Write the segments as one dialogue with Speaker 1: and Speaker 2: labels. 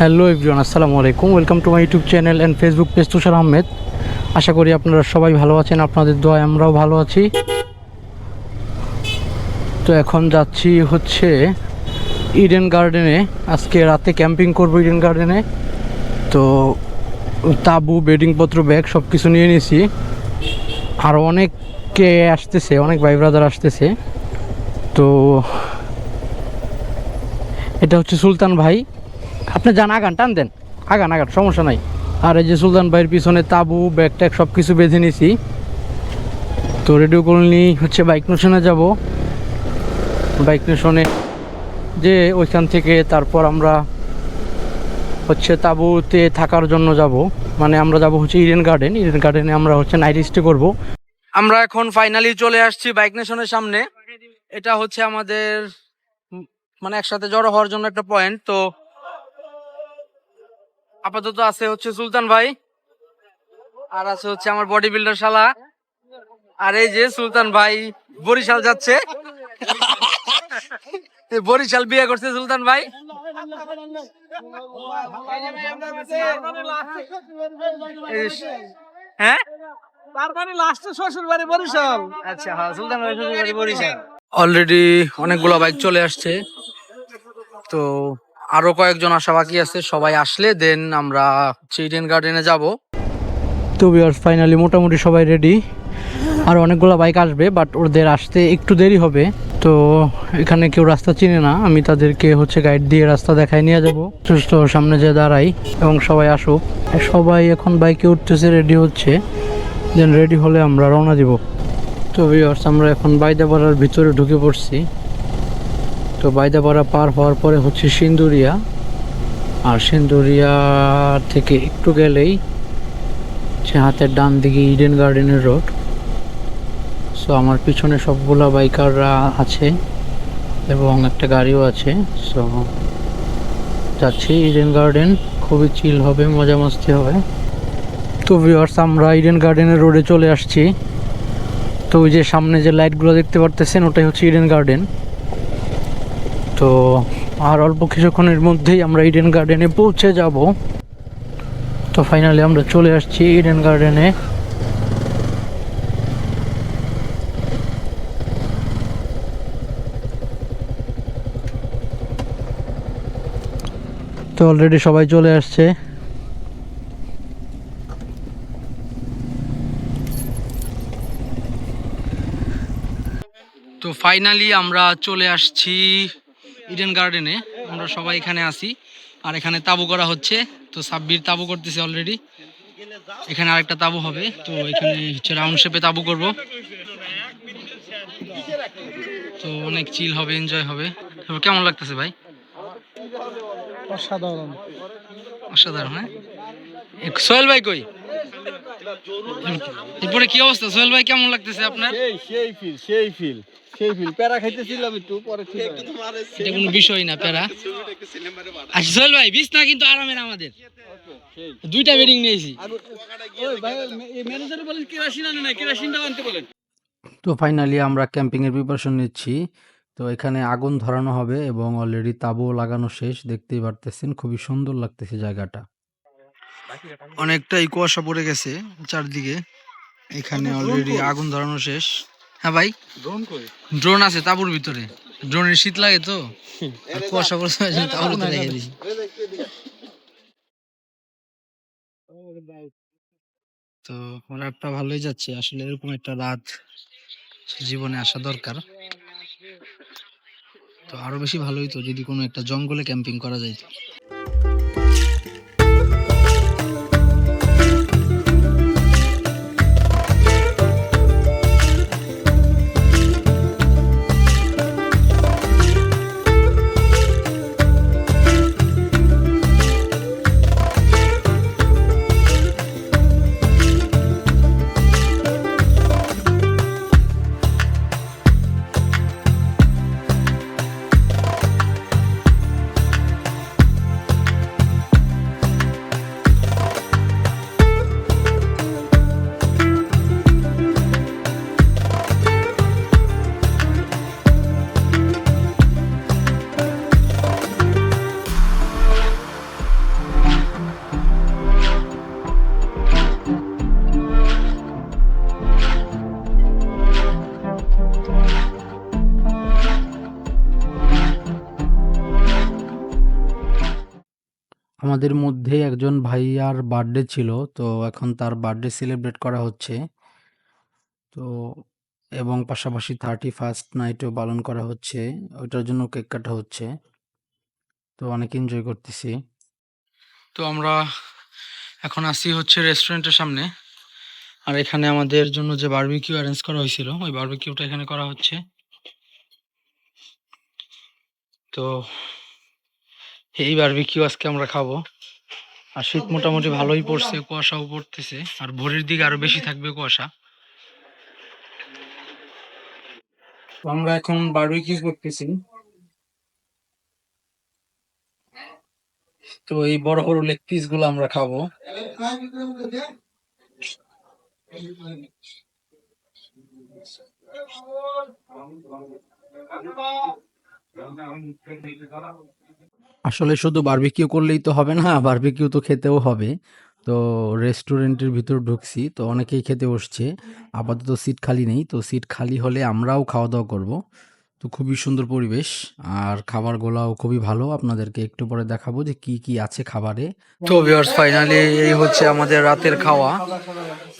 Speaker 1: Hello everyone, আসসালামু আলাইকুম। Welcome to my YouTube channel and Facebook page Tushar Ahmed. আশা করি আপনারা সবাই ভালো আছেন, আপনাদের দোয়ায় আমরাও ভালো আছি। তো এখন যাচ্ছি হচ্ছে ইডেন গার্ডেনে আজকে রাতে ক্যাম্পিং করব ইডেন গার্ডেনে তো তাবু বেডিংপত্র ব্যাগ সব কিছু নিয়ে নিয়েছি আর অনেকে আসতেছে, অনেক ভাই ব্রাদার আসতেছে। তো এটা হচ্ছে সুলতান ভাই। আপনি যান, আগান, টান দেন। আগান আগান, সমস্যা নাই। আর এই যে সুলতান ভাইয়ের পিছনে তাবু, ব্যাগ ট্যাগ সব কিছু বেঁধে নিছি। তো রেডিও কলোনি হচ্ছে বাইক নেশনে যাব। বাইক নেশনে যে ওইখান থেকে তারপর আমরা হচ্ছে তাঁবুতে থাকার জন্য যাব। মানে আমরা যাব হচ্ছে ইডেন গার্ডেন। ইডেন গার্ডেনে আমরা হচ্ছে নাইট স্টে করব। আমরা এখন ফাইনালি চলে আসছি বাইক নেশনের সামনে। এটা হচ্ছে আমাদের মানে একসাথে জড়ো হওয়ার জন্য একটা পয়েন্ট। তো আপাতত আছে হচ্ছে সুলতান ভাই। আর আছে হচ্ছে আমার বডি বিল্ডার শালা। আর এই যে সুলতান ভাই বরিশাল যাচ্ছে। বরিশাল বিয়ে করছে সুলতান ভাই। হ্যাঁ?
Speaker 2: তার মানে লাস্টে শ্বশুর বাড়ি বরিশাল।
Speaker 1: আচ্ছা হ্যাঁ সুলতান ভাই শ্বশুর বাড়ি বরিশাল। অলরেডি অনেকগুলো বাইক চলে আসছে। তো আরও কয়েকজন আসা বাকি আছে, সবাই আসলে দেন আমরা চিডেন গার্ডেনে যাব। তো বিয়ার্স ফাইনালি মোটামুটি সবাই রেডি আর অনেকগুলো বাইক আসবে বাট ওদের আসতে একটু দেরি হবে। তো এখানে কেউ রাস্তা চিনে না, আমি তাদেরকে হচ্ছে গাইড দিয়ে রাস্তা দেখায় নিয়ে যাব। সুস্থ সামনে যে দাঁড়াই, এবং সবাই আসুক। সবাই এখন বাইকে উঠতেছে রেডি হচ্ছে। দেন রেডি হলে আমরা রওনা দিব। তো ভিউয়ার্স আমরা এখন বাইদাপাড়ার ভিতরে ঢুকে পড়ছি। তো বাইদাপাড়া পার হওয়ার পরে হচ্ছে সিন্দুরিয়া। আর সিন্দুরিয়া থেকে একটু গেলেই হচ্ছে হাতের ডান দিকে ইডেন গার্ডেনের রোড সো আমার পিছনে সবগুলা বাইকাররা আছে এবং একটা গাড়িও আছে। সো যাচ্ছি ইডেন গার্ডেন খুবই চিল হবে, মজা মস্তি হবে। তো ভিউয়ার্স আমরা ইডেন গার্ডেনের রোডে চলে আসছি। তো ওই যে সামনে যে লাইটগুলো দেখতে পারতেছেন, ওটাই হচ্ছে ইডেন গার্ডেন তো আর অল্প কিছুক্ষণের মধ্যেই আমরা ইডেন গার্ডেনে পৌঁছে যাব। তো ফাইনালি আমরা চলে আসছি ইডেন গার্ডেনে তো অলরেডি সবাই চলে আসছে। তো ফাইনালি আমরা চলে আসছি ইডেন গার্ডেনে আমরা সবাই এখানে আছি। আর এখানে তাবু করা হচ্ছে। তো সাব্বির তাবু করতেছে অলরেডি এখানে আরেকটা তাবু হবে। তো এখানে হচ্ছে রাউন্ড শেপে তাবু করব। তো অনেক চিল হবে এনজয় হবে। তো কেমন লাগতেছে ভাই?
Speaker 2: অসাধারণ।
Speaker 1: অসাধারণ হ্যাঁ? সোহেল ভাই কই? এরপরে কি অবস্থা? সোহেল ভাই কেমন লাগতেছে আপনার?
Speaker 2: সেই ফিল সেই ফিল সেই ফিল প্যারা খাইতেছিলাম একটু পরে ঠিক গেল।
Speaker 1: এটা কোনো বিষয় না প্যারা আচ্ছা সোহেল ভাই কিন্তু আরামের আমাদের। দুইটা বেডিং নিয়েছি।
Speaker 2: আর ওই ভাই এই ম্যানেজার বলেন কেরাসিন আনে না কেরাসিনটাও আনতে বলেন।
Speaker 1: তো ফাইনালি আমরা ক্যাম্পিংয়ের প্রিপারেশন নিচ্ছি। তো এখানে আগুন ধরানো হবে এবং অলরেডি তাবুও লাগানো শেষ দেখতেই পারতেছেন খুবই সুন্দর লাগতেছে জায়গাটা। অনেকটাই কুয়াশা পড়ে গেছে চারদিকে। এখানে অলরেডি আগুন ধরানো শেষ। হ্যাঁ ভাই।
Speaker 2: ড্রোন করে
Speaker 1: ড্রোন আছে তাবুর ভিতরে। ড্রোনের শীত লাগে তো। কুয়াশা পড়ছে তাবুর ভিতরে রেখে দিয়েছি। তো রাতটা ভালোই যাচ্ছে। আসলে এরকম একটা রাত জীবনে আসা দরকার। তো আরও বেশি ভালো হইতো যদি কোনো একটা জঙ্গলে ক্যাম্পিং করা যাইতো আমাদের মধ্যে একজন ভাইয়ার বার্থডে ছিল, তো এখন তার বার্থডে সেলিব্রেট করা হচ্ছে। তো এবং পাশাপাশি থার্টি ফার্স্ট নাইটও পালন করা হচ্ছে। ওইটার জন্য কেক কাটা হচ্ছে। তো অনেক এনজয় করতেছি। তো আমরা এখন আসি হচ্ছে রেস্টুরেন্টের সামনে। আর এখানে আমাদের জন্য যে বার্বিকিউ অ্যারেঞ্জ করা হয়েছিল, ওই বার্বিকিউটা এখানে করা হচ্ছে। তো এই বারবিকিউ আজকে আমরা খাব। আর শীত মোটামুটি ভালোই পড়ছে কুয়াশাও পড়তেছে। আর ভোরের দিকে আরও বেশি থাকবে কুয়াশা। আমরা এখন বারবিকিউ করতেছি। তো এই বড় বড় লেগ পিসগুলো আমরা খাব। আসলে শুধু বারবিকিউ করলেই তো হবে না বারবিকিউ তো খেতেও হবে। তো রেস্টুরেন্টের ভিতর ঢুকছি, তো অনেকেই খেতে বসছে। আপাতত সিট খালি নেই, তো সিট খালি হলে আমরাও খাওয়া দাওয়া করব। তো খুবই সুন্দর পরিবেশ, আর খাবারগুলাও খুবই ভালো। আপনাদেরকে একটু পরে দেখাবো যে কি কি আছে খাবারে। তো ভিউয়ার্স ফাইনালি এই হচ্ছে আমাদের রাতের খাওয়া।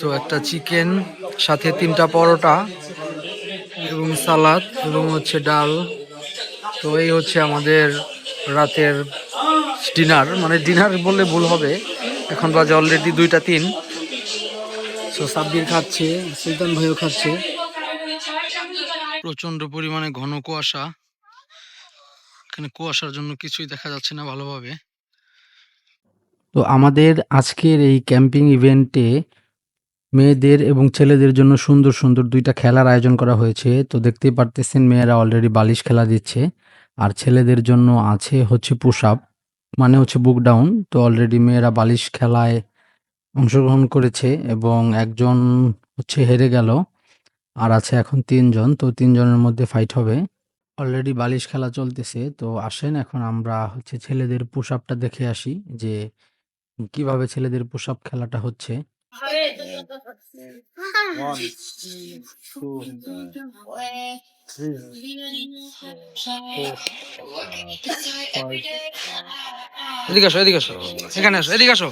Speaker 1: তো একটা চিকেন সাথে তিনটা পরোটা এবং সালাদ এবং হচ্ছে ডাল। তো এই হচ্ছে আমাদের রাতের ডিনার মানে ডিনার বললে ভুল হবে। এখন বাজে অলরেডি দুইটা তিন। সো সাব্বির খাচ্ছে, সুলতান ভাইও খাচ্ছে। প্রচণ্ড পরিমাণে ঘন কুয়াশা। এখানে কুয়াশার জন্য কিছুই দেখা যাচ্ছে না ভালোভাবে। তো আমাদের আজকের এই ক্যাম্পিং ইভেন্টে মেয়েদের এবং ছেলেদের জন্য সুন্দর সুন্দর দুইটা খেলার আয়োজন করা হয়েছে। তো দেখতেই পারতেছেন, মেয়েরা অলরেডি বালিশ খেলা দিচ্ছে। আর ছেলেদের জন্য আছে হচ্ছে পুশ আপ মানে হচ্ছে বুক ডাউন তো অলরেডি মেয়েরা বালিশ খেলায় অংশগ্রহণ করেছে এবং একজন হচ্ছে হেরে গেল আর আছে এখন তিনজন। তো তিনজনের মধ্যে ফাইট হবে। অলরেডি বালিশ খেলা চলতেছে। তো আসেন এখন আমরা হচ্ছে ছেলেদের পুশ আপটা দেখে আসি যে কীভাবে ছেলেদের পুশ আপ খেলাটা হচ্ছে। এদিকে আসো এদিকে আসো এখানে আসো এদিকে আসো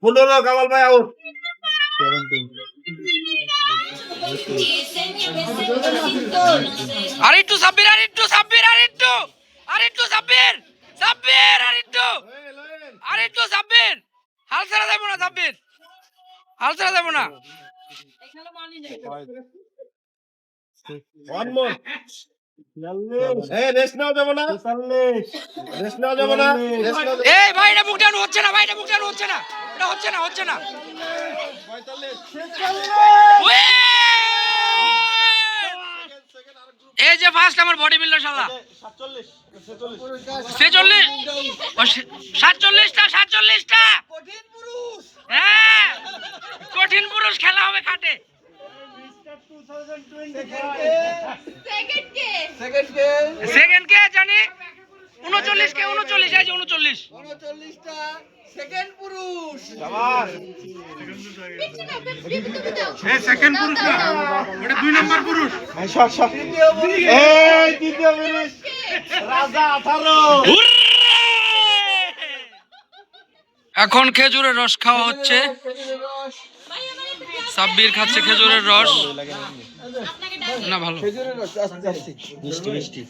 Speaker 2: পনেরো কামাল ভাই আউট
Speaker 1: আর একটু সাব্বির আর একটু সাব্বির আর একটু আর একটু সাব্বির সাব্বির আর একটু আর একটু সাব্বির। হাল ছাড়া যাব না সাব্বির। হাল ছাড়া যাব না।
Speaker 2: এই রেস্ট নেওয়া যাবে না রেস্ট নেওয়া যাবে না রেস্ট নেওয়া যাবে
Speaker 1: এই ভাই এটা বুক ডাউন হচ্ছে না ভাই এটা বুক ডাউন হচ্ছে না। এটা হচ্ছে না হচ্ছে না। এই যে ফার্স্ট আমার বডি বিল্ডার শালা ছেচল্লিশ। সাতচল্লিশটা সাতচল্লিশটা। হ্যাঁ। কঠিন পুরুষ খেলা হবে খাটে। সেকেন্ড কে জানি। উনচল্লিশ কে উনচল্লিশ এই যে উনচল্লিশ।
Speaker 2: এই দ্বিতীয় পুরুষ। রাজা আঠারো।
Speaker 1: এখন খেজুরের রস খাওয়া হচ্ছে। সাব্বির খাচ্ছে খেজুরের রস। না ভালো।
Speaker 2: মিষ্টি মিষ্টি।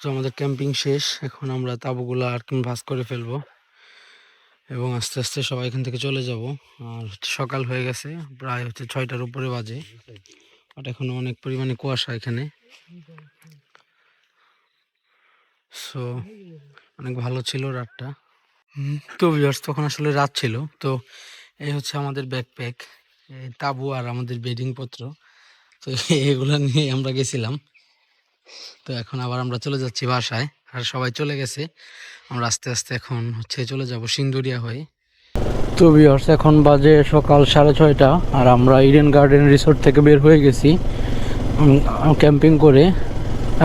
Speaker 1: তো আমাদের ক্যাম্পিং শেষ এখন আমরা তাঁবুগুলো আর কি ভাস করে ফেলব। এবং আস্তে আস্তে সবাই এখান থেকে চলে যাব। আর হচ্ছে সকাল হয়ে গেছে প্রায় হচ্ছে ছয়টার উপরে বাজে। বাট এখনও অনেক পরিমাণে কুয়াশা এখানে। সো অনেক ভালো ছিল রাতটা। তো ভিউয়ার্স তখন আসলে রাত ছিল। তো এই হচ্ছে আমাদের ব্যাকপ্যাক তাবু আর আমাদের বেডিং পত্র। তো এগুলো নিয়ে আমরা গেছিলাম। তো এখন আবার আমরা চলে যাচ্ছি বাসায়। আর সবাই চলে গেছে। আমরা আস্তে আস্তে এখন হচ্ছে চলে যাব সিন্দুরিয়া হয়ে। তো ভিউয়ার্স এখন বাজে সকাল সাড়ে ছয়টা। আর আমরা ইডেন গার্ডেন রিসোর্ট থেকে বের হয়ে গেছি। ক্যাম্পিং করে।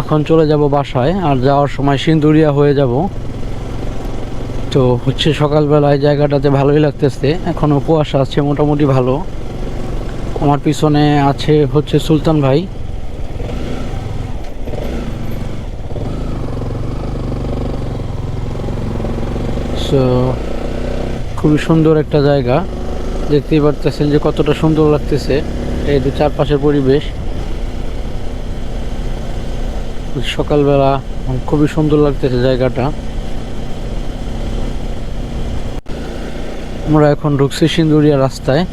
Speaker 1: এখন চলে যাব বাসায়। আর যাওয়ার সময় সিন্দুরিয়া হয়ে যাব। তো হচ্ছে সকালবেলায় জায়গাটাতে ভালোই লাগতেছে। এখনও কুয়াশা আছে, মোটামুটি ভালো। আমার পিছনে আছে হচ্ছে সুলতান ভাই। সো খুবই সুন্দর একটা জায়গা। দেখতেই পারতেছেন যে কতটা সুন্দর লাগতেছে। এই যে চারপাশের পরিবেশ। সকালবেলা খুবই সুন্দর লাগতেছে জায়গাটা। আমরা এখন ঢুকছি সিন্দুরিয়া রাস্তায়।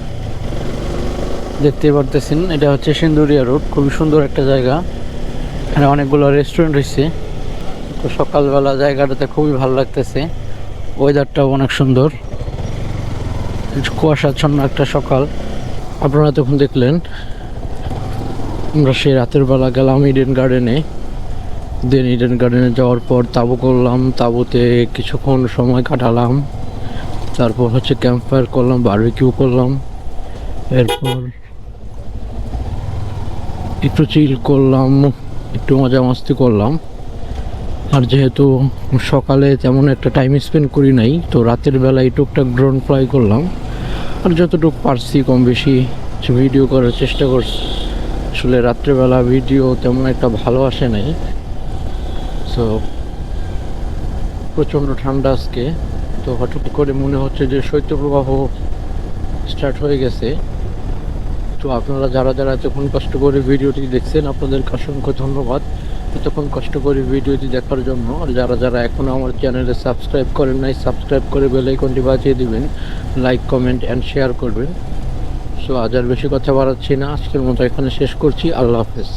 Speaker 1: দেখতে পারতেছেন, এটা হচ্ছে সিন্দুরিয়া রোড, খুবই সুন্দর একটা জায়গা। এখানে অনেকগুলো রেস্টুরেন্ট রয়েছে। তো সকালবেলা জায়গাটাতে খুবই ভালো লাগতেছে। ওয়েদারটাও অনেক সুন্দর। কুয়াশাচ্ছন্ন একটা সকাল। আপনারা তখন দেখলেন, আমরা সেই রাতের বেলা গেলাম ইডেন গার্ডেনে দেন ইডেন গার্ডেনে যাওয়ার পর তাবু করলাম, তাবুতে কিছুক্ষণ সময় কাটালাম। তারপর হচ্ছে ক্যাম্প ফায়ার করলাম বারবিকিউ করলাম। এরপর একটু চিল করলাম, একটু মজা মাস্তি করলাম। আর যেহেতু সকালে তেমন একটা টাইম স্পেন্ড করি নাই, তো রাতের বেলায় টুকটাক ড্রোন ফ্লাই করলাম। আর যতটুকু পারছি কম বেশি ভিডিও করার চেষ্টা করছি। আসলে রাত্রেবেলা ভিডিও তেমন একটা ভালো আসে নাই। সো প্রচণ্ড ঠান্ডা আজকে। তো হঠাৎ করে মনে হচ্ছে যে শৈত্যপ্রবাহ স্টার্ট হয়ে গেছে। তো আপনারা যারা যারা এতক্ষণ কষ্ট করে ভিডিওটি দেখছেন, আপনাদেরকে অসংখ্য ধন্যবাদ। এতক্ষণ কষ্ট করে ভিডিওটি দেখার জন্য আর যারা যারা এখনও আমার চ্যানেলে সাবস্ক্রাইব করেন নাই সাবস্ক্রাইব করে বেল আইকনটি বাজিয়ে দিবেন। লাইক কমেন্ট অ্যান্ড শেয়ার করবেন। সো আজ আর বেশি কথা বাড়াচ্ছি না। আজকের মতো এখানে শেষ করছি। আল্লাহ হাফেজ।